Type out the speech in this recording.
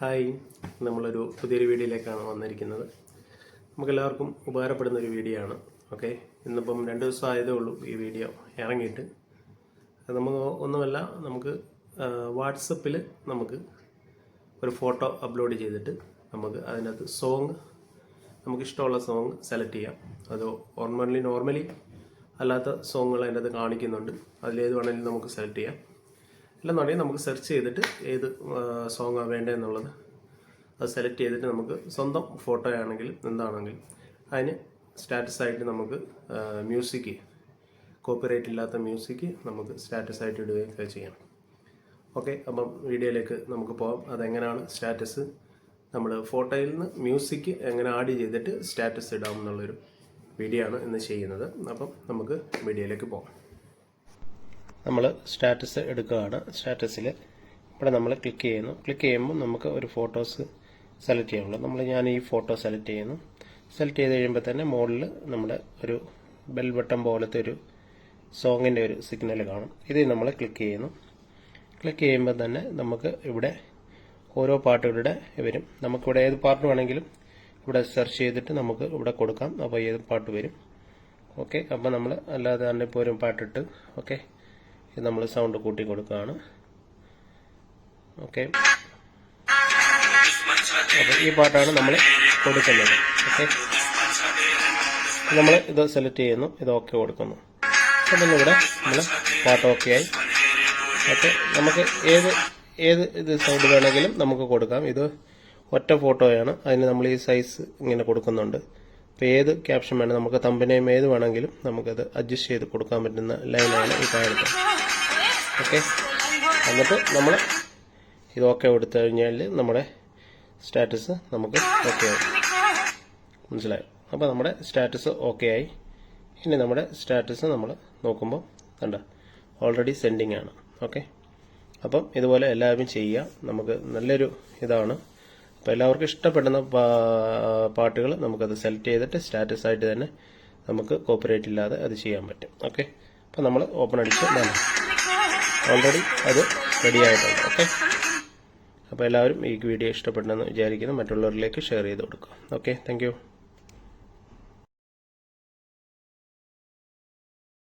Hi. നമ്മളൊരു പുതിയൊരു വീഡിയോയിലേക്കാണ് വന്നിരിക്കുന്നത്. നമുക്കെല്ലാവർക്കും ഉപകാരപ്പെടുന്ന ഒരു വീഡിയോ ആണ് ഓക്കെ? ഇന്നിപ്പം രണ്ട് ദിവസം ആയതേ ഉള്ളൂ ഈ വീഡിയോ ഇറങ്ങിയിട്ട്. നമുക്ക് ഒന്നുമല്ല നമുക്ക് വാട്സപ്പിൽ നമുക്ക് ഒരു ഫോട്ടോ അപ്ലോഡ് ചെയ്തിട്ട് നമുക്ക് അതിനകത്ത് സോങ് നമുക്ക് ഇഷ്ടമുള്ള സോങ് സെലക്ട് ചെയ്യാം. അത് ഓർമലി നോർമലി അല്ലാത്ത സോങ്ങുകൾ അതിന്റെ അകത്ത് കാണിക്കുന്നുണ്ട്. അതിലേത് വേണമെങ്കിലും നമുക്ക് സെലക്ട് ചെയ്യാം. അല്ലെന്നുണ്ടെങ്കിൽ നമുക്ക് സെർച്ച് ചെയ്തിട്ട് ഏത് സോങ്ങാണ് വേണ്ടതെന്നുള്ളത് അത് സെലക്ട് ചെയ്തിട്ട് നമുക്ക് സ്വന്തം ഫോട്ടോ ആണെങ്കിലും എന്താണെങ്കിലും അതിന് സ്റ്റാറ്റസ് ആയിട്ട് നമുക്ക് മ്യൂസിക് കോപ്പിറൈറ്റ് ഇല്ലാത്ത മ്യൂസിക് നമുക്ക് സ്റ്റാറ്റസ് ആയിട്ട് ഇടുകയൊക്കെ ചെയ്യാം. ഓക്കെ അപ്പം വീഡിയോയിലേക്ക് നമുക്ക് പോകാം അതെങ്ങനെയാണ് സ്റ്റാറ്റസ് നമ്മൾ ഫോട്ടോയിൽ നിന്ന് മ്യൂസിക് എങ്ങനെ ആഡ് ചെയ്തിട്ട് സ്റ്റാറ്റസ് ഇടാം എന്നുള്ളൊരു വീഡിയോ ആണ് ഇന്ന് ചെയ്യുന്നത്. അപ്പം നമുക്ക് വീഡിയോയിലേക്ക് പോകാം നമ്മൾ സ്റ്റാറ്റസ് എടുക്കുകയാണ്. സ്റ്റാറ്റസിൽ ഇവിടെ നമ്മൾ ക്ലിക്ക് ചെയ്യുന്നു. ക്ലിക്ക് ചെയ്യുമ്പോൾ നമുക്ക് ഒരു ഫോട്ടോസ് സെലക്ട് ചെയ്യാനുള്ളൂ നമ്മൾ ഞാൻ ഈ ഫോട്ടോ സെലക്ട് ചെയ്യുന്നു. സെലക്ട് ചെയ്ത് കഴിയുമ്പോൾ തന്നെ മുകളിൽ നമ്മുടെ ഒരു ബെൽ ബട്ടൺ പോലത്തെ ഒരു സോങ്ങിന്റെ ഒരു സിഗ്നൽ കാണും. ഇത് നമ്മൾ ക്ലിക്ക് ചെയ്യുന്നു. ക്ലിക്ക് ചെയ്യുമ്പോൾ തന്നെ നമുക്ക് ഇവിടെ ഓരോ പാട്ടുകളുടെ വരും. നമുക്കിവിടെ ഏത് പാട്ട് വേണമെങ്കിലും ഇവിടെ സെർച്ച് ചെയ്തിട്ട് നമുക്ക് ഇവിടെ കൊടുക്കാം. അപ്പോൾ ഏത് പാട്ട് വരും? ഓക്കെ അപ്പോൾ നമ്മൾ അല്ലാതെ തന്നെ ഇപ്പോൾ ഒരു പാട്ടിട്ട് ഓക്കെ നമ്മൾ സൗണ്ട് കൂട്ടി കൊടുക്കുകയാണ് ഓക്കെ അപ്പോൾ ഈ പാട്ടാണ് നമ്മൾ കൊടുക്കുന്നത്. ഓക്കെ നമ്മൾ ഇത് സെലക്ട് ചെയ്യുന്നു. ഇത് ഓക്കെ കൊടുക്കുന്നു. അപ്പം ഇവിടെ നമ്മൾ പാട്ട് ഓക്കെ ആയി. ഓക്കെ നമുക്ക് ഏത് ഏത് ഇത് സൗണ്ട് വേണമെങ്കിലും നമുക്ക് കൊടുക്കാം. ഇത് ഒറ്റ ഫോട്ടോയാണ് അതിന് നമ്മൾ ഈ സൈസ് ഇങ്ങനെ കൊടുക്കുന്നുണ്ട്. അപ്പോൾ ഏത് ക്യാപ്ഷൻ വേണം നമുക്ക് തമ്പനെയും ഏത് വേണമെങ്കിലും നമുക്കത് അഡ്ജസ്റ്റ് ചെയ്ത് കൊടുക്കാൻ പറ്റുന്ന ലൈനാണ് ഈ കാണുന്നത് ഓക്കെ എന്നിട്ട് നമ്മൾ ഇത് ഓക്കെ കൊടുത്തു കഴിഞ്ഞാൽ നമ്മുടെ സ്റ്റാറ്റസ് നമുക്ക് ഓക്കെ ആവും മനസ്സിലായോ? അപ്പോൾ നമ്മുടെ സ്റ്റാറ്റസ് ഓക്കെ ആയി. ഇനി നമ്മുടെ സ്റ്റാറ്റസ് നമ്മൾ നോക്കുമ്പോൾ കണ്ട? ഓൾറെഡി സെൻഡിങ് ആണ്. ഓക്കെ അപ്പം ഇതുപോലെ എല്ലാവരും ചെയ്യുക. നമുക്ക് നല്ലൊരു ഇതാണ്. അപ്പോൾ എല്ലാവർക്കും ഇഷ്ടപ്പെടുന്ന പാട്ടുകൾ നമുക്കത് സെലക്ട് ചെയ്തിട്ട് സ്റ്റാറ്റസ് ആയിട്ട് തന്നെ നമുക്ക് കോപ്പറേറ്റ് ഇല്ലാതെ അത് ചെയ്യാൻ പറ്റും. ഓക്കെ അപ്പോൾ നമ്മൾ ഓപ്പൺ അടിച്ച് ഓൾറെഡി അത് റെഡി ആയിട്ടുണ്ട്. ഓക്കെ അപ്പോൾ എല്ലാവരും ഈ വീഡിയോ ഇഷ്ടപ്പെട്ടെന്ന് വിചാരിക്കുന്നു. മറ്റുള്ളവരിലേക്ക് ഷെയർ ചെയ്ത് കൊടുക്കുക. Okay thank